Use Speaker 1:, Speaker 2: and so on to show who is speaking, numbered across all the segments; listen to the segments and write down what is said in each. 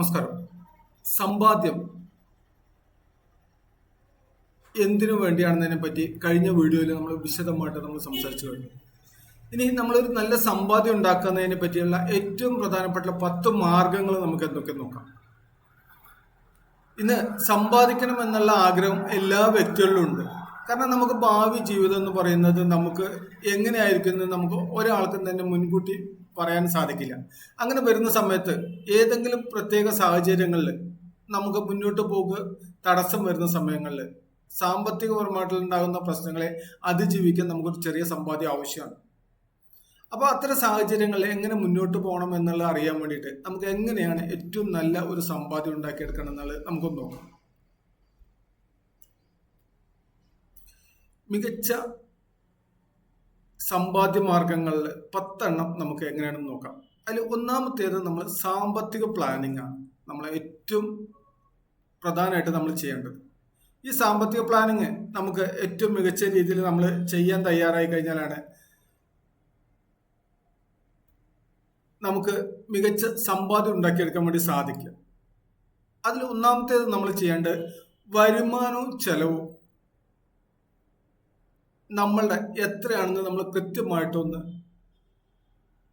Speaker 1: നമസ്കാരം. സമ്പാദ്യം എന്തിനു വേണ്ടിയാണെന്നതിനെ പറ്റി കഴിഞ്ഞ വീഡിയോയിൽ നമ്മൾ വിശദമായിട്ട് നമ്മൾ സംസാരിച്ചു കഴിഞ്ഞു. ഇനി നമ്മളൊരു നല്ല സമ്പാദ്യം ഉണ്ടാക്കുന്നതിനെ പറ്റിയുള്ള ഏറ്റവും പ്രധാനപ്പെട്ട പത്ത് മാർഗങ്ങൾ നമുക്ക് എന്തൊക്കെ നോക്കാം. ഇന്ന് സമ്പാദിക്കണം എന്നുള്ള ആഗ്രഹം എല്ലാ വ്യക്തികളിലും ഉണ്ട്. കാരണം നമുക്ക് ഭാവി ജീവിതം എന്ന് പറയുന്നത് നമുക്ക് എങ്ങനെയായിരിക്കും നമുക്ക് ഒരാൾക്കും തന്നെ മുൻകൂട്ടി പറയാൻ സാധിക്കില്ല. അങ്ങനെ വരുന്ന സമയത്ത് ഏതെങ്കിലും പ്രത്യേക സാഹചര്യങ്ങളിൽ നമുക്ക് മുന്നോട്ട് പോകുക തടസ്സം വരുന്ന സമയങ്ങളിൽ സാമ്പത്തികപരമായിട്ട് ഉണ്ടാകുന്ന പ്രശ്നങ്ങളെ അതിജീവിക്കാൻ നമുക്കൊരു ചെറിയ സമ്പാദ്യം ആവശ്യമാണ്. അപ്പോൾ അത്തരം സാഹചര്യങ്ങളിൽ എങ്ങനെ മുന്നോട്ട് പോകണം എന്നുള്ളത് അറിയാൻ വേണ്ടിയിട്ട് നമുക്ക് എങ്ങനെയാണ് ഏറ്റവും നല്ല ഒരു സമ്പാദ്യം ഉണ്ടാക്കിയെടുക്കണം എന്നുള്ളത് നമുക്കൊന്ന് നോക്കാം. മികച്ച സമ്പാദ്യ മാർഗങ്ങളിൽ പത്തെണ്ണം നമുക്ക് എങ്ങനെയാണെന്ന് നോക്കാം. അതിൽ ഒന്നാമത്തേത് നമ്മൾ സാമ്പത്തിക പ്ലാനിംഗ് ആണ്. നമ്മൾ ഏറ്റവും പ്രധാനമായിട്ട് നമ്മൾ ചെയ്യേണ്ടത്. ഈ സാമ്പത്തിക പ്ലാനിങ് നമുക്ക് ഏറ്റവും മികച്ച രീതിയിൽ നമ്മൾ ചെയ്യാൻ തയ്യാറായി കഴിഞ്ഞാലാണ് നമുക്ക് മികച്ച സമ്പാദ്യം ഉണ്ടാക്കിയെടുക്കാൻ വേണ്ടി സാധിക്കുക. അതിൽ ഒന്നാമത്തേത് നമ്മൾ ചെയ്യേണ്ടത് വരുമാനവും ചെലവും നമ്മളുടെ എത്രയാണെന്ന് നമ്മൾ കൃത്യമായിട്ടൊന്ന്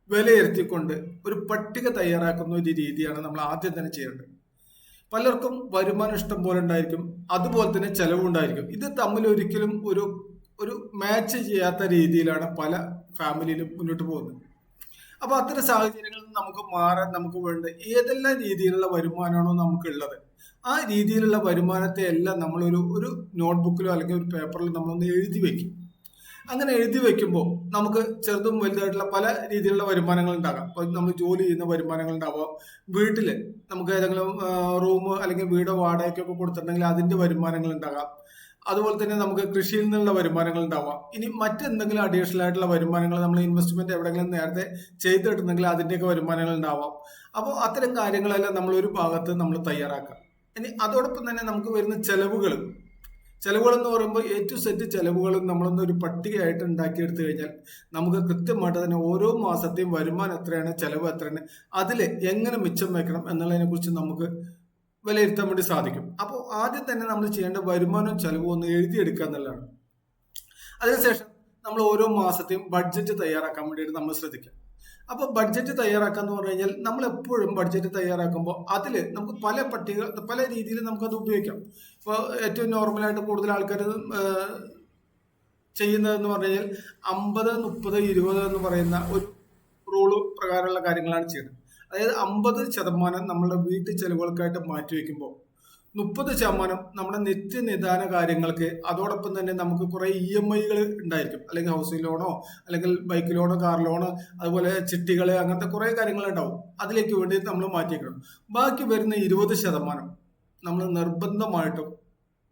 Speaker 1: വിലയിരുത്തിക്കൊണ്ട് ഒരു പട്ടിക തയ്യാറാക്കുന്ന ഒരു രീതിയാണ് നമ്മൾ ആദ്യം തന്നെ ചെയ്യേണ്ടത്. പലർക്കും വരുമാനം ഇഷ്ടം പോലെ ഉണ്ടായിരിക്കും അതുപോലെ തന്നെ ചെലവുണ്ടായിരിക്കും ഇത് തമ്മിൽ ഒരിക്കലും ഒരു ഒരു മാച്ച് ചെയ്യാത്ത രീതിയിലാണ് പല ഫാമിലിയിലും മുന്നോട്ട് പോകുന്നത്. അപ്പൊ അത്തരം സാഹചര്യങ്ങളിൽ നമുക്ക് മാറാൻ നമുക്ക് വേണ്ട ഏതെല്ലാം രീതിയിലുള്ള വരുമാനമാണോ നമുക്കുള്ളത്. ആ രീതിയിലുള്ള വരുമാനത്തെ എല്ലാം നമ്മളൊരു ഒരു നോട്ട്ബുക്കിലോ അല്ലെങ്കിൽ ഒരു പേപ്പറിലോ നമ്മളൊന്ന് എഴുതി വെക്കും. അങ്ങനെ എഴുതി വെക്കുമ്പോൾ നമുക്ക് ചെറുതും വലുതായിട്ടുള്ള പല രീതിയിലുള്ള വരുമാനങ്ങൾ ഉണ്ടാകാം. ഇപ്പൊ നമ്മൾ ജോലി ചെയ്യുന്ന വരുമാനങ്ങൾ ഉണ്ടാവാം. വീട്ടിൽ നമുക്ക് ഏതെങ്കിലും റൂം അല്ലെങ്കിൽ വീടോ വാടകയ്ക്കൊക്കെ കൊടുത്തിട്ടുണ്ടെങ്കിൽ അതിന്റെ വരുമാനങ്ങൾ ഉണ്ടാകാം. അതുപോലെ തന്നെ നമുക്ക് കൃഷിയിൽ നിന്നുള്ള വരുമാനങ്ങൾ ഉണ്ടാവാം. ഇനി മറ്റെന്തെങ്കിലും അഡീഷണൽ ആയിട്ടുള്ള വരുമാനങ്ങൾ നമ്മൾ ഇൻവെസ്റ്റ്മെന്റ് എവിടെയെങ്കിലും നേരത്തെ ചെയ്തിട്ടുണ്ടെങ്കിൽ അതിന്റെയൊക്കെ വരുമാനങ്ങൾ ഉണ്ടാവാം. അപ്പോൾ അത്തരം കാര്യങ്ങളെല്ലാം നമ്മൾ ഒരു ഭാഗത്ത് നമ്മൾ തയ്യാറാക്കാം ഇനി അതോടൊപ്പം തന്നെ നമുക്ക് വരുന്ന ചെലവുകൾ ചെലവുകൾ എന്ന് പറയുമ്പോൾ എ ടു സെറ്റ് ചെലവുകളും നമ്മളൊന്ന് ഒരു പട്ടികയായിട്ട് ഉണ്ടാക്കിയെടുത്തു കഴിഞ്ഞാൽ നമുക്ക് കൃത്യമായിട്ട് തന്നെ ഓരോ മാസത്തെയും വരുമാനം എത്രയാണ് ചെലവ് എത്രയാണ് അതിൽ എങ്ങനെ മിച്ചം വെക്കണം എന്നുള്ളതിനെ കുറിച്ച് നമുക്ക് വിലയിരുത്താൻ വേണ്ടി സാധിക്കും. അപ്പോൾ ആദ്യം തന്നെ നമ്മൾ ചെയ്യേണ്ട വരുമാനവും ചെലവും ഒന്ന് എഴുതിയെടുക്കുക എന്നുള്ളതാണ്. അതിനുശേഷം നമ്മൾ ഓരോ മാസത്തെയും ബഡ്ജറ്റ് തയ്യാറാക്കാൻ വേണ്ടിയിട്ട് നമ്മൾ ശ്രദ്ധിക്കാം അപ്പോൾ ബഡ്ജറ്റ് തയ്യാറാക്കുക എന്ന് പറഞ്ഞു കഴിഞ്ഞാൽ നമ്മൾ എപ്പോഴും ബഡ്ജറ്റ് തയ്യാറാക്കുമ്പോൾ അതിൽ നമുക്ക് പല പട്ടിക പല രീതിയിൽ നമുക്കത് ഉപയോഗിക്കാം. ഇപ്പോൾ ഏറ്റവും നോർമലായിട്ട് കൂടുതൽ ആൾക്കാർ ചെയ്യുന്നതെന്ന് പറഞ്ഞു കഴിഞ്ഞാൽ അമ്പത് മുപ്പത് ഇരുപത് എന്ന് പറയുന്ന ഒരു റൂൾ പ്രകാരമുള്ള കാര്യങ്ങളാണ് ചെയ്യുന്നത്. അതായത് അമ്പത് ശതമാനം നമ്മളുടെ വീട്ടു ചെലവുകൾക്കായിട്ട് മാറ്റിവെക്കുമ്പോൾ മുപ്പത് ശതമാനം നമ്മുടെ നിത്യനിദാന കാര്യങ്ങൾക്ക് അതോടൊപ്പം തന്നെ നമുക്ക് കുറേ ഇ എം ഐകൾ ഉണ്ടായിരിക്കും. അല്ലെങ്കിൽ ഹൗസിംഗ് ലോണോ അല്ലെങ്കിൽ ബൈക്ക് ലോണോ കാർ ലോണോ അതുപോലെ ചിട്ടികൾ അങ്ങനത്തെ കുറേ കാര്യങ്ങൾ ഉണ്ടാവും അതിലേക്ക് വേണ്ടി നമ്മൾ മാറ്റിയിരിക്കണം ബാക്കി വരുന്ന ഇരുപത് ശതമാനം നമ്മൾ നിർബന്ധമായിട്ടും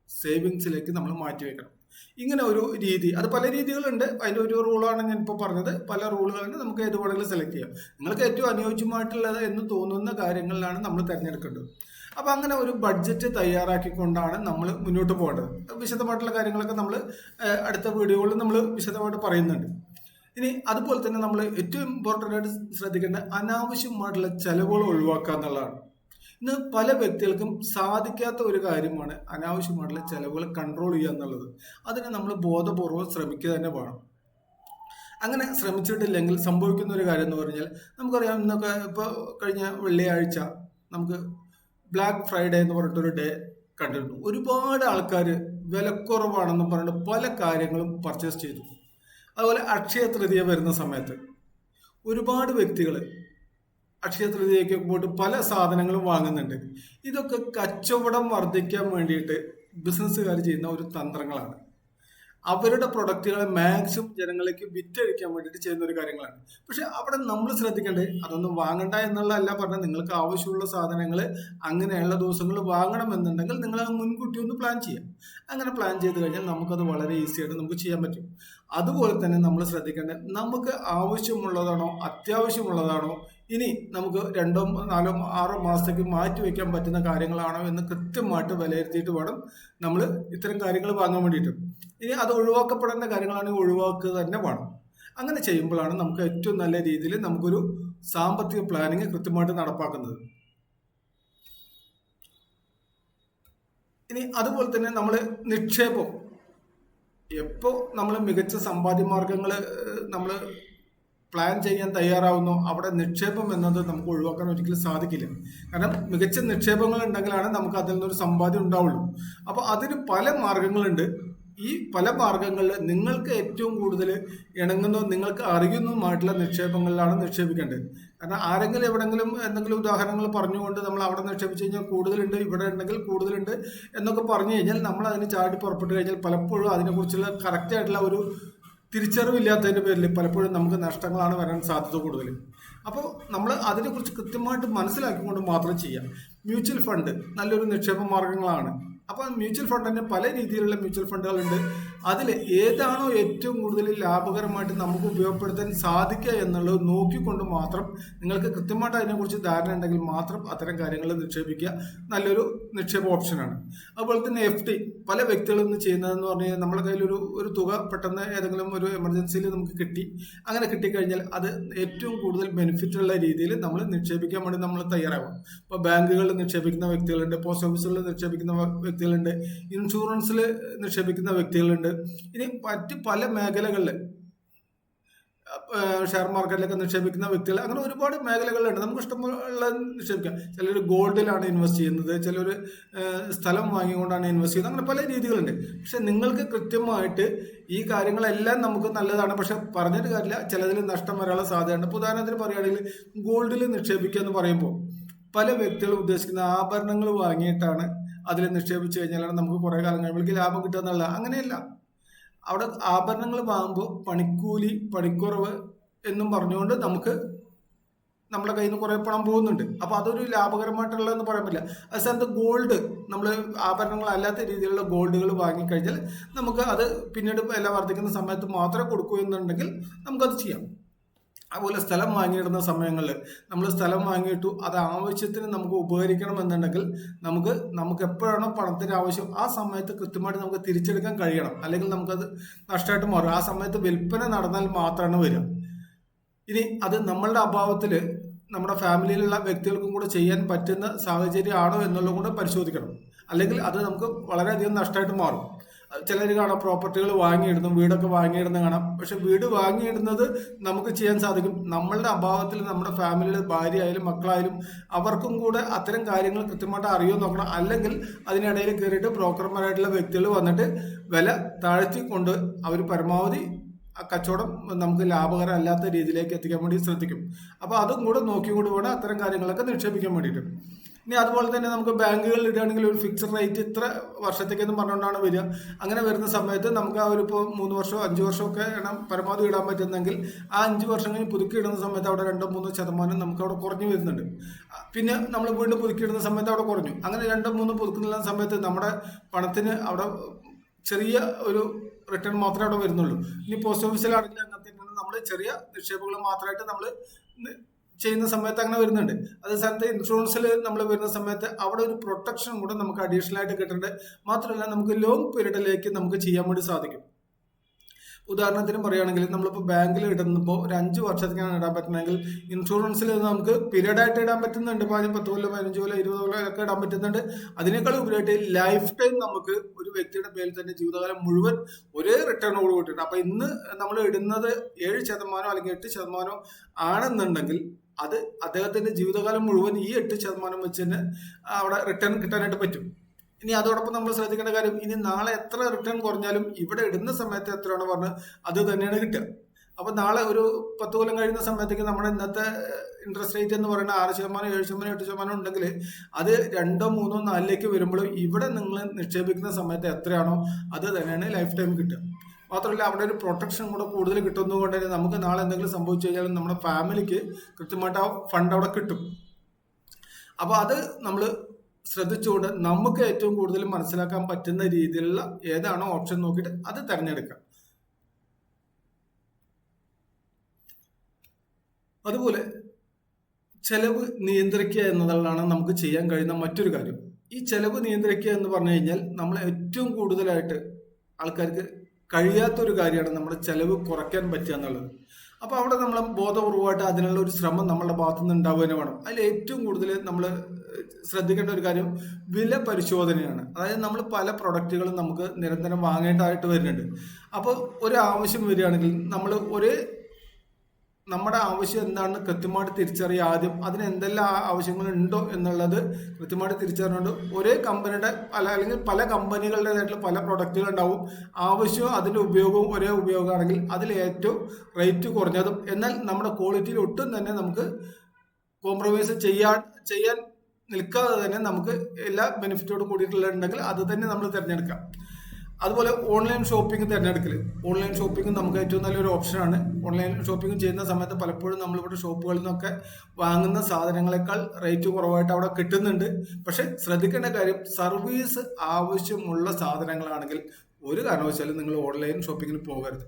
Speaker 1: സേവിങ്സിലേക്ക് നമ്മൾ മാറ്റിവെക്കണം. ഇങ്ങനെ ഒരു രീതി. അത് പല രീതികളുണ്ട്. അതിന്റെ ഒരു റൂളാണ് ഞാൻ ഇപ്പോൾ പറഞ്ഞത്. പല റൂളുകളുണ്ട് നമുക്ക് ഏത് വേണമെങ്കിലും സെലക്ട് ചെയ്യാം. നിങ്ങൾക്ക് ഏറ്റവും അനുയോജ്യമായിട്ടുള്ളത് എന്ന് തോന്നുന്ന കാര്യങ്ങളിലാണ് നമ്മൾ തിരഞ്ഞെടുക്കേണ്ടത്. അപ്പോൾ അങ്ങനെ ഒരു ബഡ്ജറ്റ് തയ്യാറാക്കിക്കൊണ്ടാണ് നമ്മൾ മുന്നോട്ട് പോകേണ്ടത്. വിശദമായിട്ടുള്ള കാര്യങ്ങളൊക്കെ നമ്മൾ അടുത്ത വീഡിയോകളിൽ നമ്മൾ വിശദമായിട്ട് പറയുന്നുണ്ട്. ഇനി അതുപോലെ തന്നെ നമ്മൾ ഏറ്റവും ഇമ്പോർട്ടന്റ് ആയിട്ട് ശ്രദ്ധിക്കേണ്ട അനാവശ്യമായിട്ടുള്ള ചെലവുകൾ ഒഴിവാക്കുക എന്നുള്ളതാണ്. ഇന്ന് പല വ്യക്തികൾക്കും സാധിക്കാത്ത ഒരു കാര്യമാണ് അനാവശ്യമായിട്ടുള്ള ചെലവുകൾ കൺട്രോൾ ചെയ്യുക എന്നുള്ളത്. അതിന് നമ്മൾ ബോധപൂർവം ശ്രമിക്കുക തന്നെ വേണം. അങ്ങനെ ശ്രമിച്ചിട്ടില്ലെങ്കിൽ സംഭവിക്കുന്ന ഒരു കാര്യം എന്ന് പറഞ്ഞാൽ നമുക്കറിയാം ഇന്നൊക്കെ ഇപ്പോൾ കഴിഞ്ഞ വെള്ളിയാഴ്ച നമുക്ക് ബ്ലാക്ക് ഫ്രൈഡേ എന്ന് പറഞ്ഞിട്ടൊരു ഡേ കണ്ടിരുന്നു. ഒരുപാട് ആൾക്കാർ വിലക്കുറവാണെന്നും പറഞ്ഞിട്ട് പല കാര്യങ്ങളും പർച്ചേസ് ചെയ്തു. അതുപോലെ അക്ഷയ തൃതീയ വരുന്ന സമയത്ത് ഒരുപാട് വ്യക്തികൾ അക്ഷയ തൃതീയയ്ക്ക് പോയിട്ട് പല സാധനങ്ങളും വാങ്ങുന്നുണ്ട്. ഇതൊക്കെ കച്ചവടം വർദ്ധിക്കാൻ വേണ്ടിയിട്ട് ബിസിനസ്സുകാർ ചെയ്യുന്ന ഒരു തന്ത്രങ്ങളാണ്. അവരുടെ പ്രൊഡക്റ്റുകളെ മാക്സിമം ജനങ്ങളിലേക്ക് വിറ്റഴിക്കാൻ വേണ്ടിയിട്ട് ചെയ്യുന്ന ഒരു കാര്യങ്ങളാണ്. പക്ഷെ അവിടെ നമ്മൾ ശ്രദ്ധിക്കേണ്ടത് അതൊന്നും വാങ്ങണ്ട എന്നുള്ളതല്ല പറഞ്ഞാൽ നിങ്ങൾക്ക് ആവശ്യമുള്ള സാധനങ്ങൾ അങ്ങനെയുള്ള ദിവസങ്ങൾ വാങ്ങണം എന്നുണ്ടെങ്കിൽ നിങ്ങൾ അത് മുൻകൂട്ടി ഒന്ന് പ്ലാൻ ചെയ്യാം അങ്ങനെ പ്ലാൻ ചെയ്ത് കഴിഞ്ഞാൽ നമുക്കത് വളരെ ഈസി ആയിട്ട് നമുക്ക് ചെയ്യാൻ പറ്റും. അതുപോലെ തന്നെ നമ്മൾ ശ്രദ്ധിക്കേണ്ടത് നമുക്ക് ആവശ്യമുള്ളതാണോ അത്യാവശ്യമുള്ളതാണോ ഇനി നമുക്ക് രണ്ടോ നാലോ ആറോ മാസത്തേക്ക് മാറ്റി വെക്കാൻ പറ്റുന്ന കാര്യങ്ങളാണോ എന്ന് കൃത്യമായിട്ട് വിലയിരുത്തിയിട്ട് വേണം നമ്മൾ ഇത്തരം കാര്യങ്ങൾ വാങ്ങാൻ വേണ്ടിയിട്ട്. ഇനി അത് ഒഴിവാക്കപ്പെടേണ്ട കാര്യങ്ങളാണെങ്കിൽ ഒഴിവാക്കുക തന്നെ വേണം. അങ്ങനെ ചെയ്യുമ്പോഴാണ് നമുക്ക് ഏറ്റവും നല്ല രീതിയിൽ നമുക്കൊരു സാമ്പത്തിക പ്ലാനിങ് കൃത്യമായിട്ട് നടപ്പാക്കുന്നത്. ഇനി അതുപോലെ തന്നെ നമ്മൾ നിക്ഷേപം. എപ്പോൾ നമ്മൾ മികച്ച സമ്പാദ്യ മാർഗങ്ങൾ നമ്മൾ പ്ലാൻ ചെയ്യാൻ തയ്യാറാവുന്നു. അവിടെ നിക്ഷേപം എന്നത് നമുക്ക് ഒഴിവാക്കാൻ ഒരിക്കലും സാധിക്കില്ല. കാരണം മികച്ച നിക്ഷേപങ്ങൾ ഉണ്ടെങ്കിലാണ് നമുക്ക് അതിൽ നിന്നൊരു സമ്പാദ്യം ഉണ്ടാവുള്ളൂ. അപ്പോൾ അതിന് പല മാർഗങ്ങളുണ്ട്. ഈ പല മാർഗങ്ങളിൽ നിങ്ങൾക്ക് ഏറ്റവും കൂടുതൽ ഇണങ്ങുന്നു നിങ്ങൾക്ക് അറിയുന്നതുമായിട്ടുള്ള നിക്ഷേപങ്ങളിലാണ് നിക്ഷേപിക്കേണ്ടത്. കാരണം ആരെങ്കിലും എവിടെങ്കിലും എന്തെങ്കിലും ഉദാഹരണങ്ങൾ പറഞ്ഞുകൊണ്ട് നമ്മൾ അവിടെ നിക്ഷേപിച്ച് കഴിഞ്ഞാൽ കൂടുതലുണ്ട് ഇവിടെ ഉണ്ടെങ്കിൽ കൂടുതലുണ്ട് എന്നൊക്കെ പറഞ്ഞു കഴിഞ്ഞാൽ നമ്മൾ അതിന് ചാടി പുറപ്പെട്ട് കഴിഞ്ഞാൽ പലപ്പോഴും അതിനെക്കുറിച്ചുള്ള കറക്റ്റായിട്ടുള്ള ഒരു തിരിച്ചറിവില്ലാത്തതിന്റെ പേരിൽ പലപ്പോഴും നമുക്ക് നഷ്ടങ്ങളാണ് വരാൻ സാധ്യത കൂടുതൽ അപ്പോൾ നമ്മൾ അതിനെക്കുറിച്ച് കൃത്യമായിട്ട് മനസ്സിലാക്കിക്കൊണ്ട് മാത്രം ചെയ്യാം. മ്യൂച്വൽ ഫണ്ട് നല്ലൊരു നിക്ഷേപ മാർഗങ്ങളാണ്. അപ്പോൾ മ്യൂച്വൽ ഫണ്ടിന്റെ പല രീതിയിലുള്ള മ്യൂച്വൽ ഫണ്ടുകളുണ്ട്. അതിൽ ഏതാണോ ഏറ്റവും കൂടുതൽ ലാഭകരമായിട്ട് നമുക്ക് ഉപയോഗപ്പെടുത്താൻ സാധിക്കുക എന്നുള്ളത് നോക്കിക്കൊണ്ട് മാത്രം നിങ്ങൾക്ക് കൃത്യമായിട്ട് അതിനെക്കുറിച്ച് ധാരണ ഉണ്ടെങ്കിൽ മാത്രം അത്തരം കാര്യങ്ങൾ നിക്ഷേപിക്കുക. നല്ലൊരു നിക്ഷേപ ഓപ്ഷനാണ് അതുപോലെ തന്നെ എഫ് ഡി പല വ്യക്തികളും ഇന്ന് ചെയ്യുന്നതെന്ന് പറഞ്ഞു കഴിഞ്ഞാൽ നമ്മുടെ കയ്യിലൊരു ഒരു തുക പെട്ടെന്ന് ഏതെങ്കിലും ഒരു എമർജൻസിയിൽ നമുക്ക് കിട്ടി. അങ്ങനെ കിട്ടിക്കഴിഞ്ഞാൽ അത് ഏറ്റവും കൂടുതൽ ബെനിഫിറ്റ് ഉള്ള രീതിയിൽ നമ്മൾ നിക്ഷേപിക്കാൻ വേണ്ടി നമ്മൾ തയ്യാറാവും. ഇപ്പോൾ ബാങ്കുകളിൽ നിക്ഷേപിക്കുന്ന വ്യക്തികളുണ്ട് പോസ്റ്റ് ഓഫീസുകളിൽ നിക്ഷേപിക്കുന്ന വ്യക്തികളുണ്ട് ഇൻഷുറൻസിൽ നിക്ഷേപിക്കുന്ന വ്യക്തികളുണ്ട് ഇനി മറ്റ് പല മേഖലകളിൽ ഷെയർ മാർക്കറ്റിലൊക്കെ നിക്ഷേപിക്കുന്ന വ്യക്തികൾ അങ്ങനെ ഒരുപാട് മേഖലകളുണ്ട് നമുക്ക് ഇഷ്ടമുള്ള നിക്ഷേപിക്കാം. ചിലർ ഗോൾഡിലാണ് ഇൻവെസ്റ്റ് ചെയ്യുന്നത് ചിലർ സ്ഥലം വാങ്ങിക്കൊണ്ടാണ് ഇൻവെസ്റ്റ് ചെയ്യുന്നത് അങ്ങനെ പല രീതികളുണ്ട്. പക്ഷെ നിങ്ങൾക്ക് കൃത്യമായിട്ട് ഈ കാര്യങ്ങളെല്ലാം നമുക്ക് നല്ലതാണ്. പക്ഷെ പറഞ്ഞിട്ട് കാര്യമില്ല. ചിലതിൽ നഷ്ടം വരാനുള്ള സാധ്യതയുണ്ട്. ഇപ്പോൾ ഉദാഹരണത്തിന് പറയുകയാണെങ്കിൽ ഗോൾഡിൽ നിക്ഷേപിക്കുക എന്ന് പറയുമ്പോൾ പല വ്യക്തികളും ഉദ്ദേശിക്കുന്ന ആഭരണങ്ങൾ വാങ്ങിയിട്ടാണ് അതിൽ നിക്ഷേപിച്ചു കഴിഞ്ഞാലാണ് നമുക്ക് കുറേ കാലം കഴിയുമ്പോഴേക്ക് ലാഭം കിട്ടുക എന്നുള്ളത്. അങ്ങനെയല്ല. അവിടെ ആഭരണങ്ങൾ വാങ്ങുമ്പോൾ പണിക്കൂലി പണിക്കുറവ് എന്നും പറഞ്ഞുകൊണ്ട് നമുക്ക് നമ്മുടെ കയ്യിൽ നിന്ന് കുറേ പണം പോകുന്നുണ്ട്. അപ്പോൾ അതൊരു ലാഭകരമായിട്ടുള്ളതെന്ന് പറയാൻ പറ്റില്ല. അത് ഗോൾഡ് നമ്മൾ ആഭരണങ്ങൾ അല്ലാത്ത രീതിയിലുള്ള ഗോൾഡുകൾ വാങ്ങിക്കഴിഞ്ഞാൽ നമുക്ക് അത് പിന്നീട് വില വർദ്ധിക്കുന്ന സമയത്ത് മാത്രമേ കൊടുക്കൂ എന്നുണ്ടെങ്കിൽ നമുക്കത് ചെയ്യാം. അതുപോലെ സ്ഥലം വാങ്ങിയിടുന്ന സമയങ്ങളിൽ നമ്മൾ സ്ഥലം വാങ്ങിയിട്ടു അത് ആവശ്യത്തിന് നമുക്ക് ഉപകരിക്കണം എന്നുണ്ടെങ്കിൽ നമുക്ക് നമുക്ക് എപ്പോഴാണോ പണത്തിന്റെ ആവശ്യം ആ സമയത്ത് കൃത്യമായിട്ട് നമുക്ക് തിരിച്ചെടുക്കാൻ കഴിയണം. അല്ലെങ്കിൽ നമുക്കത് നഷ്ടമായിട്ട് മാറും. ആ സമയത്ത് വിൽപ്പന നടന്നാൽ മാത്രമാണ് വരിക. ഇനി അത് നമ്മളുടെ അഭാവത്തിൽ നമ്മുടെ ഫാമിലിയിലുള്ള വ്യക്തികൾക്കും കൂടെ ചെയ്യാൻ പറ്റുന്ന സാഹചര്യമാണോ എന്നുള്ളതും കൂടെ പരിശോധിക്കണം. അല്ലെങ്കിൽ അത് നമുക്ക് വളരെയധികം നഷ്ടമായിട്ട് മാറും. ചിലർ കാണാം പ്രോപ്പർട്ടികൾ വാങ്ങിയിടുന്നു വീടൊക്കെ വാങ്ങിയിടുന്ന കാണാം. പക്ഷെ വീട് വാങ്ങിയിടുന്നത് നമുക്ക് ചെയ്യാൻ സാധിക്കും. നമ്മളുടെ അഭാവത്തിൽ നമ്മുടെ ഫാമിലിയിലെ ഭാര്യ ആയാലും മക്കളായാലും അവർക്കും കൂടെ അത്തരം കാര്യങ്ങൾ കൃത്യമായിട്ട് അറിയുമോ നോക്കണം. അല്ലെങ്കിൽ അതിനിടയിൽ കയറിയിട്ട് ബ്രോക്കർമാരായിട്ടുള്ള വ്യക്തികൾ വന്നിട്ട് വില താഴ്ത്തി കൊണ്ട് അവർ പരമാവധി ആ കച്ചവടം നമുക്ക് ലാഭകരമല്ലാത്ത രീതിയിലേക്ക് എത്തിക്കാൻ വേണ്ടി ശ്രദ്ധിക്കും. അപ്പോൾ അതും കൂടെ നോക്കിക്കൊണ്ട് വേണം അത്തരം കാര്യങ്ങളൊക്കെ നിക്ഷേപിക്കാൻ വേണ്ടിയിട്ട്. ഇനി അതുപോലെ തന്നെ നമുക്ക് ബാങ്കുകളിൽ ഇടുകയാണെങ്കിൽ ഒരു ഫിക്സഡ് റേറ്റ് ഇത്ര വർഷത്തേക്കെന്ന് പറഞ്ഞുകൊണ്ടാണ് വരിക. അങ്ങനെ വരുന്ന സമയത്ത് നമുക്ക് ആ ഒരു ഇപ്പോൾ മൂന്ന് വർഷമോ അഞ്ച് വർഷമോ ഒക്കെ ഇടാൻ പരമാവധി ഇടാൻ പറ്റുന്നെങ്കിൽ ആ അഞ്ച് വർഷം കഴിഞ്ഞ് പുതുക്കി ഇടുന്ന സമയത്ത് അവിടെ രണ്ടോ മൂന്നോ ശതമാനം നമുക്ക് അവിടെ കുറഞ്ഞു വരുന്നുണ്ട്. പിന്നെ നമ്മൾ വീണ്ടും പുതുക്കി ഇടുന്ന സമയത്ത് അവിടെ കുറഞ്ഞു. അങ്ങനെ രണ്ടോ മൂന്നോ പുതുക്കുന്ന സമയത്ത് നമ്മുടെ പണത്തിന് അവിടെ ചെറിയ ഒരു റിട്ടേൺ മാത്രമേ അവിടെ വരുന്നുള്ളൂ. ഇനി പോസ്റ്റ് ഓഫീസിലാണെങ്കിൽ അങ്ങനത്തെ നമ്മൾ ചെറിയ നിക്ഷേപങ്ങൾ മാത്രമായിട്ട് നമ്മൾ ചെയ്യുന്ന സമയത്ത് അങ്ങനെ വരുന്നുണ്ട്. അതേ സ്ഥാനത്ത് ഇൻഷുറൻസിൽ നമ്മൾ വരുന്ന സമയത്ത് അവിടെ ഒരു പ്രൊട്ടക്ഷൻ കൂടെ നമുക്ക് അഡീഷണൽ ആയിട്ട് കിട്ടുന്നുണ്ട് മാത്രമല്ല നമുക്ക് ലോങ് പീരീഡിലേക്ക് നമുക്ക് ചെയ്യാൻ വേണ്ടി സാധിക്കും. ഉദാഹരണത്തിന് പറയുകയാണെങ്കിൽ നമ്മളിപ്പോൾ ബാങ്കിൽ ഇടുന്നപ്പോൾ ഒരു അഞ്ച് വർഷത്തേക്കാണ് ഇടാൻ പറ്റുന്നതെങ്കിൽ ഇൻഷുറൻസിൽ നമുക്ക് പീരീഡ് ആയിട്ട് ഇടാൻ പറ്റുന്നുണ്ട്. ഇപ്പോൾ പത്ത് കൊല്ലം പതിനഞ്ച് കൊല്ലം ഇരുപത് കൊല്ലം ഒക്കെ ഇടാൻ പറ്റുന്നുണ്ട്. അതിനേക്കാൾ ഉപരിയായിട്ട് ലൈഫ് ടൈം നമുക്ക് ഒരു വ്യക്തിയുടെ പേരിൽ തന്നെ ജീവിതകാലം മുഴുവൻ ഒരേ റിട്ടേണോട് കൂട്ടിയിട്ട് അപ്പോൾ ഇന്ന് നമ്മൾ ഇടുന്നത് ഏഴ് ശതമാനം അല്ലെങ്കിൽ എട്ട് ശതമാനം ആണെന്നുണ്ടെങ്കിൽ അത് അദ്ദേഹത്തിന്റെ ജീവിതകാലം മുഴുവൻ ഈ എട്ട് ശതമാനം വെച്ച് തന്നെ അവിടെ റിട്ടേൺ കിട്ടാനായിട്ട് പറ്റും. ഇനി അതോടൊപ്പം നമ്മൾ ശ്രദ്ധിക്കേണ്ട കാര്യം ഇനി നാളെ എത്ര റിട്ടേൺ കുറഞ്ഞാലും ഇവിടെ ഇടുന്ന സമയത്ത് എത്രയാണ് പറഞ്ഞ് അത് തന്നെയാണ് കിട്ടുക. അപ്പൊ നാളെ ഒരു പത്ത് കൊല്ലം കഴിയുന്ന സമയത്തേക്ക് നമ്മുടെ ഇന്നത്തെ ഇൻട്രസ്റ്റ് റേറ്റ് എന്ന് പറയുന്നത് ആറ് ശതമാനം ഏഴ് ശതമാനം എട്ട് ശതമാനം ഉണ്ടെങ്കിൽ അത് രണ്ടോ മൂന്നോ നാലിലേക്ക് വരുമ്പോൾ ഇവിടെ നിങ്ങൾ നിക്ഷേപിക്കുന്ന സമയത്ത് എത്രയാണോ അത് തന്നെയാണ് ലൈഫ് ടൈം കിട്ടുക. മാത്രമല്ല അവിടെ ഒരു പ്രൊട്ടക്ഷൻ കൂടെ കൂടുതൽ കിട്ടുന്നതുകൊണ്ട് തന്നെ നമുക്ക് നാളെ എന്തെങ്കിലും സംഭവിച്ചു കഴിഞ്ഞാൽ നമ്മുടെ ഫാമിലിക്ക് കൃത്യമായിട്ട് ആ ഫണ്ട് അവിടെ കിട്ടും. അപ്പോൾ അത് നമ്മൾ ശ്രദ്ധിച്ചുകൊണ്ട് നമുക്ക് ഏറ്റവും കൂടുതൽ മനസ്സിലാക്കാൻ പറ്റുന്ന രീതിയിലുള്ള ഏതാണോ ഓപ്ഷൻ നോക്കിയിട്ട് അത് തിരഞ്ഞെടുക്കാം. അതുപോലെ ചെലവ് നിയന്ത്രിക്കുക എന്നതാണ് നമുക്ക് ചെയ്യാൻ കഴിയുന്ന മറ്റൊരു കാര്യം. ഈ ചെലവ് നിയന്ത്രിക്കുക എന്ന് പറഞ്ഞു കഴിഞ്ഞാൽ നമ്മൾ ഏറ്റവും കൂടുതലായിട്ട് ആൾക്കാർക്ക് കഴിയാത്തൊരു കാര്യമാണ് നമ്മുടെ ചെലവ് കുറയ്ക്കാൻ പറ്റുക എന്നുള്ളത്. അപ്പോൾ അവിടെ നമ്മൾ ബോധപൂർവമായിട്ട് അതിനുള്ള ഒരു ശ്രമം നമ്മളുടെ ഭാഗത്തു നിന്ന് ഉണ്ടാവുക തന്നെ വേണം. അതിൽ ഏറ്റവും കൂടുതൽ നമ്മൾ ശ്രദ്ധിക്കേണ്ട ഒരു കാര്യം വില പരിശോധനയാണ്. അതായത് നമ്മൾ പല പ്രൊഡക്റ്റുകളും നമുക്ക് നിരന്തരം വാങ്ങേണ്ടതായിട്ട് വരുന്നുണ്ട്. അപ്പോൾ ഒരു ആവശ്യം വരികയാണെങ്കിൽ നമ്മൾ ഒരു നമ്മുടെ ആവശ്യം എന്താണെന്ന് കൃത്യമായിട്ട് തിരിച്ചറിയുക. ആദ്യം അതിന് എന്തെല്ലാം ആവശ്യങ്ങളുണ്ടോ എന്നുള്ളത് കൃത്യമായിട്ട് തിരിച്ചറിഞ്ഞുകൊണ്ട് ഒരേ കമ്പനിയുടെ പല അല്ലെങ്കിൽ പല കമ്പനികളുടേതായിട്ടുള്ള പല പ്രൊഡക്റ്റുകൾ ഉണ്ടാവും. ആവശ്യവും അതിന്റെ ഉപയോഗവും ഒരേ ഉപയോഗമാണെങ്കിൽ അതിൽ ഏറ്റവും റേറ്റ് കുറഞ്ഞതും. എന്നാൽ നമ്മുടെ ക്വാളിറ്റിയിൽ ഒട്ടും തന്നെ നമുക്ക് കോംപ്രമൈസ് ചെയ്യാൻ ചെയ്യാൻ നിൽക്കാതെ തന്നെ നമുക്ക് എല്ലാ ബെനിഫിറ്റോടും കൂടിയിട്ടുണ്ടെങ്കിൽ അത് തന്നെ നമ്മൾ തിരഞ്ഞെടുക്കാം. അതുപോലെ ഓൺലൈൻ ഷോപ്പിംഗ് തിരഞ്ഞെടുക്കൽ ഓൺലൈൻ ഷോപ്പിംഗ് നമുക്ക് ഏറ്റവും നല്ലൊരു ഓപ്ഷനാണ് ഓൺലൈൻ ഷോപ്പിംഗ് ചെയ്യുന്ന സമയത്ത് പലപ്പോഴും നമ്മളിവിടെ ഷോപ്പുകളിൽ നിന്നൊക്കെ വാങ്ങുന്ന സാധനങ്ങളെക്കാൾ റേറ്റ് കുറവായിട്ട് അവിടെ കിട്ടുന്നുണ്ട്. പക്ഷെ ശ്രദ്ധിക്കേണ്ട കാര്യം സർവീസ് ആവശ്യമുള്ള സാധനങ്ങളാണെങ്കിൽ ഒരു കാരണവശാലും നിങ്ങൾ ഓൺലൈൻ ഷോപ്പിങ്ങിന് പോകരുത്.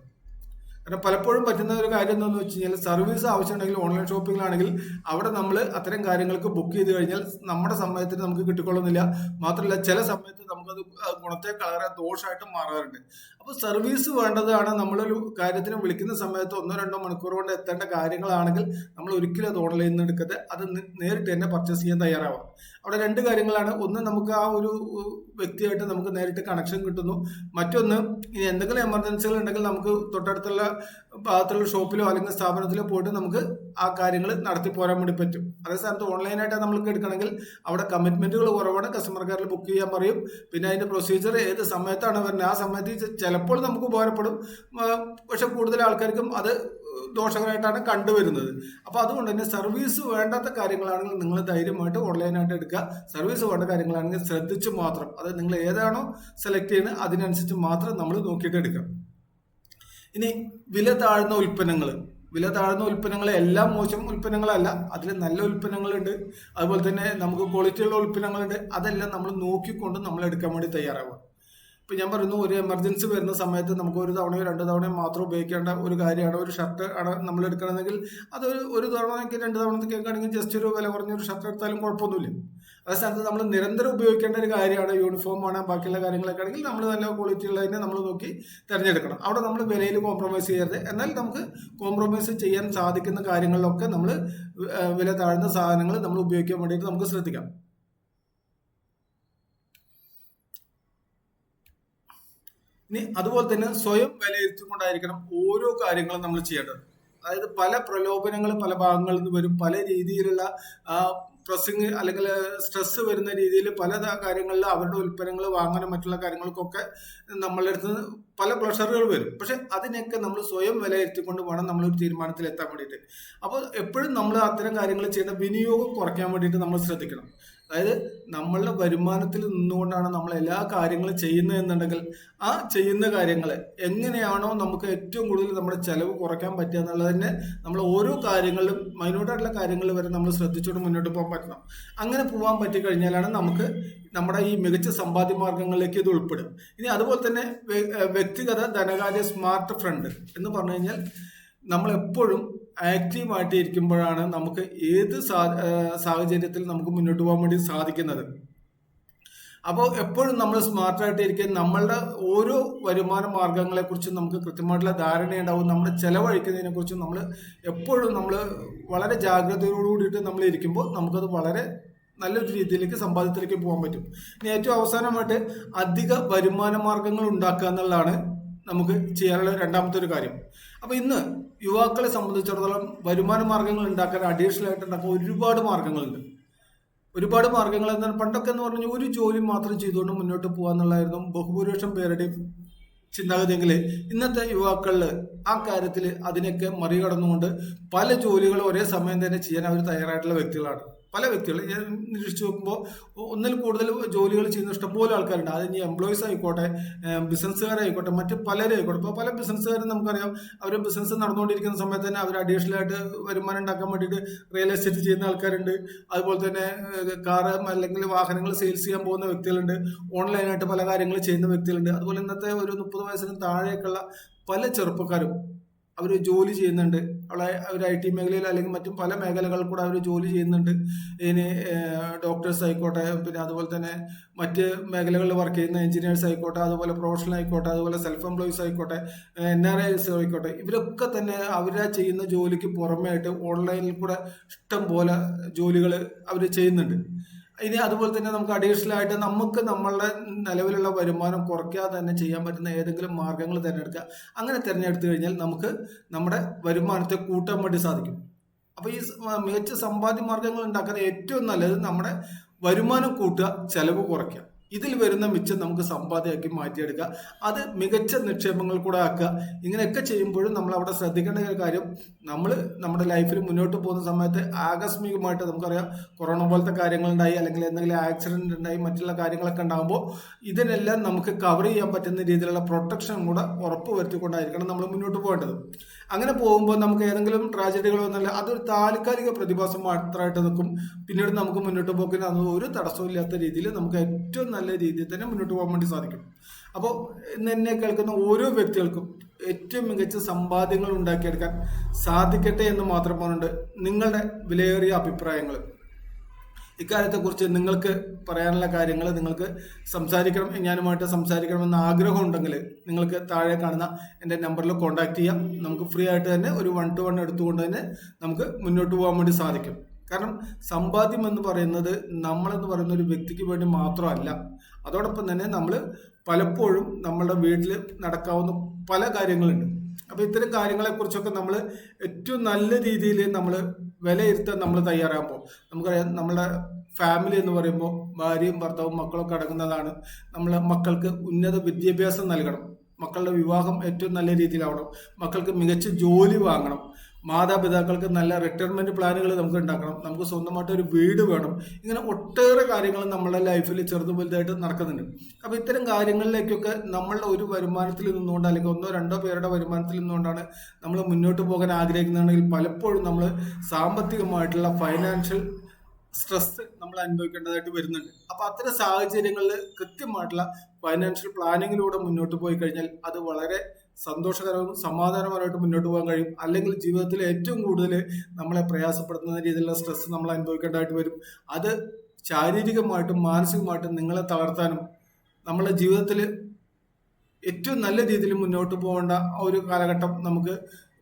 Speaker 1: കാരണം പലപ്പോഴും പറ്റുന്ന ഒരു കാര്യം എന്താണെന്ന് വെച്ച് കഴിഞ്ഞാൽ സർവീസ് ആവശ്യമുണ്ടെങ്കിൽ ഓൺലൈൻ ഷോപ്പിങ്ങിലാണെങ്കിൽ അവിടെ നമ്മൾ അത്തരം കാര്യങ്ങൾക്ക് ബുക്ക് ചെയ്ത് കഴിഞ്ഞാൽ നമ്മുടെ സമയത്തിന് നമുക്ക് കിട്ടിക്കൊള്ളുന്നില്ല. മാത്രമല്ല ചില സമയത്ത് നമുക്കത് ഗുണത്തെ കളറെ ദോഷമായിട്ട് മാറാറുണ്ട്. അപ്പോൾ സർവീസ് വേണ്ടതാണ് നമ്മളൊരു കാര്യത്തിന് വിളിക്കുന്ന സമയത്ത് ഒന്നോ രണ്ടോ മണിക്കൂർ കൊണ്ട് എത്തേണ്ട കാര്യങ്ങളാണെങ്കിൽ നമ്മൾ ഒരിക്കലും അത് ഓൺലൈനിൽ നിന്ന് എടുക്കരുത്. അത് നേരിട്ട് തന്നെ പർച്ചേസ് ചെയ്യാൻ തയ്യാറാവാം അവിടെ രണ്ട് കാര്യങ്ങളാണ്. ഒന്ന് നമുക്ക് ആ ഒരു വ്യക്തിയായിട്ട് നമുക്ക് നേരിട്ട് കണക്ഷൻ കിട്ടുന്നു. മറ്റൊന്ന് ഇനി എന്തെങ്കിലും എമർജൻസികൾ ഉണ്ടെങ്കിൽ നമുക്ക് തൊട്ടടുത്തുള്ള ഭാഗത്തുള്ള ഷോപ്പിലോ അല്ലെങ്കിൽ സ്ഥാപനത്തിലോ പോയിട്ട് നമുക്ക് ആ കാര്യങ്ങൾ നടത്തി പോരാൻ വേണ്ടി പറ്റും. അതേ സ്ഥാനത്ത് ഓൺലൈനായിട്ട് നമ്മൾക്ക് എടുക്കണമെങ്കിൽ അവിടെ കമ്മിറ്റ്മെന്റുകൾ കുറവാണ്. കസ്റ്റമർ കെയറിൽ ബുക്ക് ചെയ്യാൻ പറയും. പിന്നെ അതിന്റെ പ്രൊസീജിയർ ഏത് സമയത്താണ് വരുന്നത്? ആ സമയത്ത് ചിലപ്പോൾ നമുക്ക് ഉപകാരപ്പെടും. പക്ഷെ കൂടുതൽ ആൾക്കാർക്കും അത് ദോഷകരമായിട്ടാണ് കണ്ടുവരുന്നത്. അപ്പോൾ അതുകൊണ്ട് തന്നെ സർവീസ് വേണ്ടാത്ത കാര്യങ്ങളാണെങ്കിൽ നിങ്ങൾ ധൈര്യമായിട്ട് ഓൺലൈനായിട്ട് എടുക്കുക. സർവീസ് വേണ്ട കാര്യങ്ങളാണെങ്കിൽ ശ്രദ്ധിച്ച് മാത്രം അത് നിങ്ങൾ ഏതാണോ സെലക്ട് ചെയ്യുന്നത് അതിനനുസരിച്ച് മാത്രം നമ്മൾ നോക്കിയിട്ട് എടുക്കുക. ഇനി വില താഴ്ന്ന ഉൽപ്പന്നങ്ങൾ. വില താഴ്ന്ന ഉൽപ്പന്നങ്ങൾ എല്ലാം മോശം ഉൽപ്പന്നങ്ങളല്ല അതിൽ നല്ല ഉൽപ്പന്നങ്ങളുണ്ട്. അതുപോലെ തന്നെ നമുക്ക് ക്വാളിറ്റിയുള്ള ഉൽപ്പന്നങ്ങളുണ്ട്. അതെല്ലാം നമ്മൾ നോക്കിക്കൊണ്ട് നമ്മൾ എടുക്കാൻ വേണ്ടി തയ്യാറാവുക. ഇപ്പൊ ഞാൻ പറയുന്നു ഒരു എമർജൻസി വരുന്ന സമയത്ത് നമുക്ക് ഒരു തവണയോ രണ്ട് തവണയോ മാത്രം ഉപയോഗിക്കേണ്ട ഒരു കാര്യമാണ്. ഒരു ഷർട്ട് ആണ് നമ്മൾ എടുക്കണമെങ്കിൽ അത് ഒരു തവണയ്ക്ക് രണ്ട് തവണ ആണെങ്കിൽ ജസ്റ്റ് ഒരു വില കുറഞ്ഞ ഒരു ഷർട്ട് എടുത്താലും കുഴപ്പമൊന്നുമില്ല. അതേ സ്ഥാനത്ത് നമ്മൾ നിരന്തരം ഉപയോഗിക്കേണ്ട ഒരു കാര്യമാണ്. യൂണിഫോം ആണ് ബാക്കിയുള്ള കാര്യങ്ങളൊക്കെ ആണെങ്കിൽ നമ്മൾ നല്ല ക്വാളിറ്റി ഉള്ളതിനെ നമ്മൾ നോക്കി തിരഞ്ഞെടുക്കണം. അവിടെ നമ്മൾ വിലയിൽ കോംപ്രമൈസ് ചെയ്യരുത്. എന്നാൽ നമുക്ക് കോംപ്രമൈസ് ചെയ്യാൻ സാധിക്കുന്ന കാര്യങ്ങളിലൊക്കെ നമ്മൾ വില താഴ്ന്ന സാധനങ്ങൾ നമ്മൾ ഉപയോഗിക്കാൻ വേണ്ടിയിട്ട് നമുക്ക് ശ്രദ്ധിക്കാം. ഇനി അതുപോലെ തന്നെ സ്വയം വിലയിരുത്തിക്കൊണ്ടായിരിക്കണം ഓരോ കാര്യങ്ങളും നമ്മൾ ചെയ്യേണ്ടത്. അതായത് പല പ്രലോഭനങ്ങൾ പല ഭാഗങ്ങളിൽ നിന്ന് വരും. പല രീതിയിലുള്ള പ്രസിങ് അല്ലെങ്കിൽ സ്ട്രെസ് വരുന്ന രീതിയിൽ പല കാര്യങ്ങളിൽ അവരുടെ ഉൽപ്പന്നങ്ങൾ വാങ്ങാനും മറ്റുള്ള കാര്യങ്ങൾക്കൊക്കെ നമ്മളുടെ അടുത്ത് പല പ്രഷറുകൾ വരും. പക്ഷെ അതിനൊക്കെ നമ്മൾ സ്വയം വിലയിരുത്തിക്കൊണ്ട് വേണം നമ്മൾ ഒരു തീരുമാനത്തിൽ എത്താൻ വേണ്ടിയിട്ട്. അപ്പോൾ എപ്പോഴും നമ്മൾ അത്തരം കാര്യങ്ങൾ ചെയ്യുന്ന വിനിയോഗം കുറയ്ക്കാൻ വേണ്ടിയിട്ട് നമ്മൾ ശ്രദ്ധിക്കണം. അതായത് നമ്മളുടെ വരുമാനത്തിൽ നിന്നുകൊണ്ടാണ് നമ്മൾ എല്ലാ കാര്യങ്ങളും ചെയ്യുന്നത് എന്നുണ്ടെങ്കിൽ ആ ചെയ്യുന്ന കാര്യങ്ങൾ എങ്ങനെയാണോ നമുക്ക് ഏറ്റവും കൂടുതൽ നമ്മുടെ ചെലവ് കുറയ്ക്കാൻ പറ്റുക എന്നുള്ളതിനെ നമ്മൾ ഓരോ കാര്യങ്ങളിലും മൈനോട്ടായിട്ടുള്ള കാര്യങ്ങൾ വരെ നമ്മൾ ശ്രദ്ധിച്ചുകൊണ്ട് മുന്നോട്ട് പോകാൻ പറ്റണം. അങ്ങനെ പോകാൻ പറ്റി കഴിഞ്ഞാലാണ് നമുക്ക് നമ്മുടെ ഈ മികച്ച സമ്പാദ്യ മാർഗങ്ങളിലേക്ക് ഇത് ഉൾപ്പെടും. ഇനി അതുപോലെ തന്നെ വ്യക്തിഗത ധനകാര്യ സ്മാർട്ട് ഫ്രണ്ട് എന്ന് പറഞ്ഞു കഴിഞ്ഞാൽ നമ്മൾ എപ്പോഴും ആക്റ്റീവായിട്ട് ഇരിക്കുമ്പോഴാണ് നമുക്ക് ഏത് സാഹചര്യത്തിൽ നമുക്ക് മുന്നോട്ട് പോകാൻ വേണ്ടി സാധിക്കുന്നത്. അപ്പോൾ എപ്പോഴും നമ്മൾ സ്മാർട്ടായിട്ട് ഇരിക്കുക നമ്മളുടെ ഓരോ വരുമാന മാർഗങ്ങളെക്കുറിച്ചും നമുക്ക് കൃത്യമായിട്ടുള്ള ധാരണയുണ്ടാവും. നമ്മൾ ചെലവഴിക്കുന്നതിനെ കുറിച്ചും നമ്മൾ എപ്പോഴും നമ്മൾ വളരെ ജാഗ്രതയോടുകൂടിയിട്ട് നമ്മൾ ഇരിക്കുമ്പോൾ നമുക്കത് വളരെ നല്ലൊരു രീതിയിലേക്ക് സമ്പാദ്യത്തിലേക്ക് പോകാൻ പറ്റും. ഇനി ഏറ്റവും അവസാനമായിട്ട് അധിക വരുമാന മാർഗങ്ങൾ ഉണ്ടാക്കുക എന്നുള്ളതാണ് നമുക്ക് ചെയ്യാനുള്ള രണ്ടാമത്തെ ഒരു കാര്യം. അപ്പോൾ ഇന്ന് യുവാക്കളെ സംബന്ധിച്ചിടത്തോളം വരുമാന മാർഗങ്ങൾ ഉണ്ടാക്കാൻ അഡീഷണൽ ആയിട്ട് ഉണ്ടാക്കാൻ ഒരുപാട് മാർഗങ്ങളുണ്ട്. ഒരുപാട് മാർഗങ്ങൾ എന്നാൽ പണ്ടൊക്കെ എന്ന് പറഞ്ഞാൽ ഒരു ജോലി മാത്രം ചെയ്തുകൊണ്ട് മുന്നോട്ട് പോകാന്നുള്ളതായിരുന്നു ബഹുഭൂരിപക്ഷം പേരുടെയും ചിന്താഗതിയെങ്കിൽ ഇന്നത്തെ യുവാക്കളിൽ ആ കാര്യത്തിൽ അതിനൊക്കെ മറികടന്നുകൊണ്ട് പല ജോലികളും ഒരേ സമയം തന്നെ ചെയ്യാൻ അവർ തയ്യാറായിട്ടുള്ള വ്യക്തികളാണ്. പല വ്യക്തികൾ ഞാൻ നിരീക്ഷിച്ച് നോക്കുമ്പോൾ ഒന്നിൽ കൂടുതൽ ജോലികൾ ചെയ്യുന്ന ഇഷ്ടംപോലെ ആൾക്കാരുണ്ട്. അത് ഇനി എംപ്ലോയീസ് ആയിക്കോട്ടെ ബിസിനസ്സുകാരായിക്കോട്ടെ മറ്റ് പലരും ആയിക്കോട്ടെ. ഇപ്പോൾ പല ബിസിനസ്സുകാരും നമുക്കറിയാം അവർ ബിസിനസ് നടന്നുകൊണ്ടിരിക്കുന്ന സമയത്ത് തന്നെ അവർ അഡീഷണൽ ആയിട്ട് വരുമാനം ഉണ്ടാക്കാൻ വേണ്ടിയിട്ട് റിയൽ എസ്റ്റേറ്റ് ചെയ്യുന്ന ആൾക്കാരുണ്ട്. അതുപോലെ തന്നെ കാറ് അല്ലെങ്കിൽ വാഹനങ്ങൾ സെയിൽസ് ചെയ്യാൻ പോകുന്ന വ്യക്തികളുണ്ട്. ഓൺലൈനായിട്ട് പല കാര്യങ്ങൾ ചെയ്യുന്ന വ്യക്തികളുണ്ട്. അതുപോലെ ഇന്നത്തെ ഒരു മുപ്പത് വയസ്സിന് താഴേക്കുള്ള പല ചെറുപ്പക്കാരും അവർ ജോലി ചെയ്യുന്നുണ്ട്. അവിടെ അവർ ഐ ടി മേഖലയിൽ അല്ലെങ്കിൽ മറ്റും പല മേഖലകളിൽ കൂടെ അവർ ജോലി ചെയ്യുന്നുണ്ട്. ഇനി ഡോക്ടേഴ്സ് ആയിക്കോട്ടെ പിന്നെ അതുപോലെ തന്നെ മറ്റ് മേഖലകളിൽ വർക്ക് ചെയ്യുന്ന എഞ്ചിനീയേഴ്സ് ആയിക്കോട്ടെ അതുപോലെ പ്രൊഫഷണൽ ആയിക്കോട്ടെ അതുപോലെ സെൽഫ് എംപ്ലോയീസ് ആയിക്കോട്ടെ എൻ ആർ ഐസ് ആയിക്കോട്ടെ ഇവരൊക്കെ തന്നെ അവരെ ചെയ്യുന്ന ജോലിക്ക് പുറമേ ആയിട്ട് ഓൺലൈനിൽ കൂടെ ഇഷ്ടം പോലെ ജോലികൾ അവർ ചെയ്യുന്നുണ്ട്. ഇനി അതുപോലെ തന്നെ നമുക്ക് അഡീഷണൽ ആയിട്ട് നമുക്ക് നമ്മളുടെ നിലവിലുള്ള വരുമാനം കുറയ്ക്കാതെ തന്നെ ചെയ്യാൻ പറ്റുന്ന ഏതെങ്കിലും മാർഗങ്ങൾ തിരഞ്ഞെടുക്കുക. അങ്ങനെ തിരഞ്ഞെടുത്തു കഴിഞ്ഞാൽ നമുക്ക് നമ്മുടെ വരുമാനത്തെ കൂട്ടാൻ വേണ്ടി സാധിക്കും. അപ്പോൾ ഈ മികച്ച സമ്പാദ്യ മാർഗങ്ങൾ ഉണ്ടാക്കാൻ ഏറ്റവും നല്ലത് നമ്മുടെ വരുമാനം കൂട്ടുക ചെലവ് കുറയ്ക്കുക. ഇതിൽ വരുന്ന മിച്ചം നമുക്ക് സമ്പാദ്യമാക്കി മാറ്റിയെടുക്കുക. അത് മികച്ച നിക്ഷേപങ്ങൾ കൂടെ ആക്കുക. ഇങ്ങനെയൊക്കെ ചെയ്യുമ്പോഴും നമ്മൾ അവിടെ ശ്രദ്ധിക്കേണ്ട ഒരു കാര്യം നമ്മൾ നമ്മുടെ ലൈഫിൽ മുന്നോട്ട് പോകുന്ന സമയത്ത് ആകസ്മികമായിട്ട് നമുക്കറിയാം കൊറോണ പോലത്തെ കാര്യങ്ങളുണ്ടായി അല്ലെങ്കിൽ എന്തെങ്കിലും ആക്സിഡന്റ് ഉണ്ടായി മറ്റുള്ള കാര്യങ്ങളൊക്കെ ഉണ്ടാകുമ്പോൾ ഇതിനെല്ലാം നമുക്ക് കവർ ചെയ്യാൻ പറ്റുന്ന രീതിയിലുള്ള പ്രൊട്ടക്ഷൻ കൂടെ ഉറപ്പ് വരുത്തിക്കൊണ്ടായിരിക്കണം നമ്മൾ മുന്നോട്ട് പോകേണ്ടത്. അങ്ങനെ പോകുമ്പോൾ നമുക്ക് ഏതെങ്കിലും ട്രാജഡികൾ വന്നാൽ അതൊരു താൽക്കാലിക പ്രതിഭാസം മാത്രമായിട്ട് നിൽക്കും. പിന്നീട് നമുക്ക് മുന്നോട്ട് പോക്കിന് അത് ഒരു തടസ്സമില്ലാത്ത രീതിയിൽ നമുക്ക് ഏറ്റവും നല്ല രീതിയിൽ തന്നെ മുന്നോട്ട് പോകാൻ വേണ്ടി സാധിക്കും. അപ്പോൾ ഇന്ന് എന്നെ കേൾക്കുന്ന ഓരോ വ്യക്തികൾക്കും ഏറ്റവും മികച്ച സമ്പാദ്യങ്ങൾ ഉണ്ടാക്കിയെടുക്കാൻ സാധിക്കട്ടെ എന്ന് മാത്രം പറഞ്ഞുകൊണ്ട് നിങ്ങളുടെ വിലയേറിയ അഭിപ്രായങ്ങൾ. ഇക്കാര്യത്തെക്കുറിച്ച് നിങ്ങൾക്ക് പറയാനുള്ള കാര്യങ്ങൾ നിങ്ങൾക്ക് സംസാരിക്കണം ഞാനുമായിട്ട് സംസാരിക്കണമെന്ന് ആഗ്രഹം ഉണ്ടെങ്കിൽ നിങ്ങൾക്ക് താഴെ കാണുന്ന എന്റെ നമ്പറിൽ കോൺടാക്ട് ചെയ്യാം. നമുക്ക് ഫ്രീ ആയിട്ട് തന്നെ ഒരു വൺ ടു വൺ എടുത്തുകൊണ്ട് തന്നെ നമുക്ക് മുന്നോട്ട് പോകാൻ വേണ്ടി സാധിക്കും. കാരണം സമ്പാദ്യം എന്ന് പറയുന്നത് നമ്മളെന്ന് പറയുന്ന ഒരു വ്യക്തിക്ക് വേണ്ടി മാത്രമല്ല. അതോടൊപ്പം തന്നെ നമ്മൾ പലപ്പോഴും നമ്മളുടെ വീട്ടിൽ നടക്കാവുന്ന പല കാര്യങ്ങളുണ്ട്. അപ്പോൾ ഇത്തരം കാര്യങ്ങളെക്കുറിച്ചൊക്കെ നമ്മൾ ഏറ്റവും നല്ല രീതിയിൽ നമ്മൾ വിലയിരുത്താൻ നമ്മൾ തയ്യാറാകുമ്പോൾ നമുക്കറിയാം നമ്മുടെ ഫാമിലി എന്ന് പറയുമ്പോൾ ഭാര്യയും ഭർത്താവും മക്കളൊക്കെ അടങ്ങുന്നതാണ് നമ്മൾ മക്കൾക്ക് ഉന്നത വിദ്യാഭ്യാസം നൽകണം. മക്കളുടെ വിവാഹം ഏറ്റവും നല്ല രീതിയിലാവണം. മക്കൾക്ക് മികച്ച ജോലി വാങ്ങണം. മാതാപിതാക്കൾക്ക് നല്ല റിട്ടയർമെന്റ് പ്ലാനുകൾ നമുക്ക് ഉണ്ടാക്കണം. നമുക്ക് സ്വന്തമായിട്ട് ഒരു വീട് വേണം. ഇങ്ങനെ ഒട്ടേറെ കാര്യങ്ങൾ നമ്മുടെ ലൈഫിൽ ചെറുതു വലുതായിട്ട് നടക്കുന്നുണ്ട്. അപ്പോൾ ഇത്തരം കാര്യങ്ങളിലേക്കൊക്കെ നമ്മളുടെ ഒരു വരുമാനത്തിൽ നിന്നുകൊണ്ട് അല്ലെങ്കിൽ ഒന്നോ രണ്ടോ പേരുടെ വരുമാനത്തിൽ നിന്നുകൊണ്ടാണ് നമ്മൾ മുന്നോട്ട് പോകാൻ ആഗ്രഹിക്കുന്നതാണെങ്കിൽ പലപ്പോഴും നമ്മൾ സാമ്പത്തികമായിട്ടുള്ള ഫൈനാൻഷ്യൽ സ്ട്രെസ് നമ്മൾ അനുഭവിക്കേണ്ടതായിട്ട് വരുന്നുണ്ട്. അപ്പൊ അത്തരം സാഹചര്യങ്ങളിൽ കൃത്യമായിട്ടുള്ള ഫൈനാൻഷ്യൽ പ്ലാനിങ്ങിലൂടെ മുന്നോട്ട് പോയി കഴിഞ്ഞാൽ അത് വളരെ സന്തോഷകരവും സമാധാനപരമായിട്ട് മുന്നോട്ട് പോകാൻ കഴിയും. അല്ലെങ്കിൽ ജീവിതത്തിൽ ഏറ്റവും കൂടുതൽ നമ്മളെ പ്രയാസപ്പെടുത്തുന്ന രീതിയിലുള്ള സ്ട്രെസ് നമ്മൾ അനുഭവിക്കേണ്ടതായിട്ട് വരും. അത് ശാരീരികമായിട്ടും മാനസികമായിട്ടും നിങ്ങളെ തളർത്താനും നമ്മളെ ജീവിതത്തിൽ ഏറ്റവും നല്ല രീതിയിൽ മുന്നോട്ട് പോകേണ്ട ഒരു കാലഘട്ടം നമുക്ക്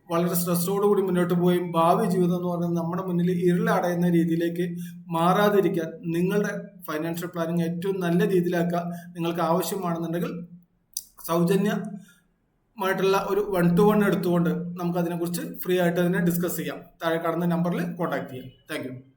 Speaker 1: വളരെ സ്ട്രെസ്സോടു കൂടി മുന്നോട്ട് പോയി ഭാവി ജീവിതം എന്ന് പറയുന്നത് നമ്മുടെ മുന്നിൽ ഇരുളടയുന്ന രീതിയിലേക്ക് മാറാതിരിക്കാൻ നിങ്ങളുടെ ഫൈനാൻഷ്യൽ പ്ലാനിങ് ഏറ്റവും നല്ല രീതിയിലാക്കുക. നിങ്ങൾക്ക് ആവശ്യമാണെന്നുണ്ടെങ്കിൽ സൗജന്യമായിട്ടുള്ള ഒരു വൺ ടു വൺ എടുത്തുകൊണ്ട് നമുക്ക് അതിനെക്കുറിച്ച് ഫ്രീ ആയിട്ട് തന്നെ ഡിസ്കസ് ചെയ്യാം. താഴെ കാണുന്ന നമ്പറിൽ കോൺടാക്ട് ചെയ്യാം. താങ്ക്